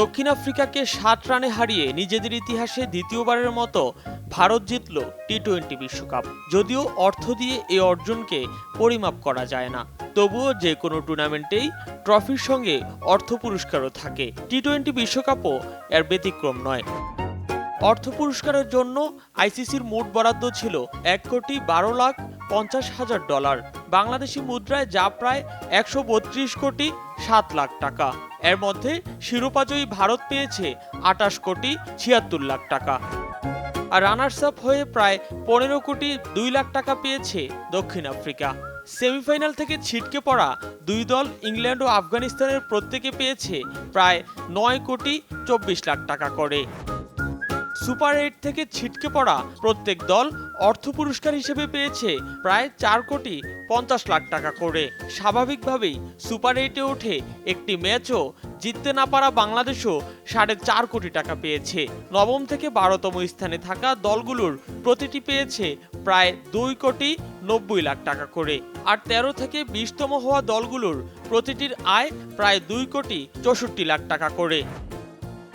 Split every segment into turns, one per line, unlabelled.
দক্ষিণ আফ্রিকাকে সাত রানে হারিয়ে নিজেদের ইতিহাসে দ্বিতীয়বারের মতো ভারত জিতল টি টোয়েন্টি বিশ্বকাপ। যদিও অর্থ দিয়ে এই অর্জনকে পরিমাপ করা যায় না। তবুও যে কোনো টুর্নামেন্টেই ট্রফির সঙ্গে অর্থ পুরস্কারও থাকে। টি টোয়েন্টি বিশ্বকাপও এর ব্যতিক্রম নয়। অর্থ পুরস্কারের জন্য আইসিসির মোট বরাদ্দ ছিল এক কোটি বারো লাখ পঞ্চাশ হাজার ডলার। বাংলাদেশি মুদ্রায় যা প্রায় একশো বত্রিশ কোটি সাত লাখ টাকা। এর মধ্যে শিরোপাজয়ী ভারত পেয়েছে আটাশ কোটি ছিয়াত্তর লাখ টাকা। আর রানার্স আপ হয়ে প্রায় পনেরো কোটি দুই লাখ টাকা পেয়েছে দক্ষিণ আফ্রিকা। সেমিফাইনাল থেকে ছিটকে পড়া দুই দল ইংল্যান্ড ও আফগানিস্তানের প্রত্যেকে পেয়েছে প্রায় নয় কোটি চব্বিশ লাখ টাকা করে। সুপার এইট থেকে ছিটকে পড়া প্রত্যেক দল অর্থ পুরস্কার হিসেবে পেয়েছে প্রায় চার কোটি পঞ্চাশ লাখ টাকা করে। স্বাভাবিকভাবেই সুপার এইটে উঠে একটি ম্যাচও জিততে না পারা বাংলাদেশও সাড়ে চার কোটি টাকা পেয়েছে। নবম থেকে বারোতম স্থানে থাকা দলগুলোর প্রতিটি পেয়েছে প্রায় দুই কোটি নব্বই লাখ টাকা করে। আর তেরো থেকে বিশতম হওয়া দলগুলোর প্রতিটির আয় প্রায় দুই কোটি চৌষট্টি লাখ টাকা করে।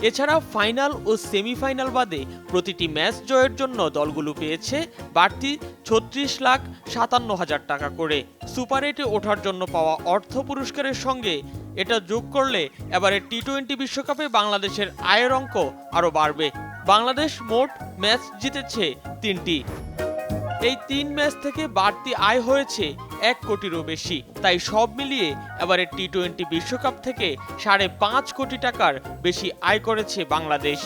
এছাড়া ফাইনাল ও সেমিফাইনাল বাদে প্রতিটি ম্যাচ জয়ের জন্য দলগুলো পেয়েছে বাড়তি ছত্রিশ লাখ সাতান্ন হাজার টাকা করে। সুপার এইটে ওঠার জন্য পাওয়া অর্থ পুরস্কারের সঙ্গে এটা যোগ করলে এবারে টি টোয়েন্টি বিশ্বকাপে বাংলাদেশের আয়ের অঙ্ক আরও বাড়বে। বাংলাদেশ মোট ম্যাচ জিতেছে তিনটি। এই তিন ম্যাচ থেকে বাড়তি আয় হয়েছে এক কোটিরও বেশি। তাই সব মিলিয়ে এবারে টি টোয়েন্টি বিশ্বকাপ থেকে সাড়ে পাঁচ কোটি টাকার বেশি আয় করেছে বাংলাদেশ।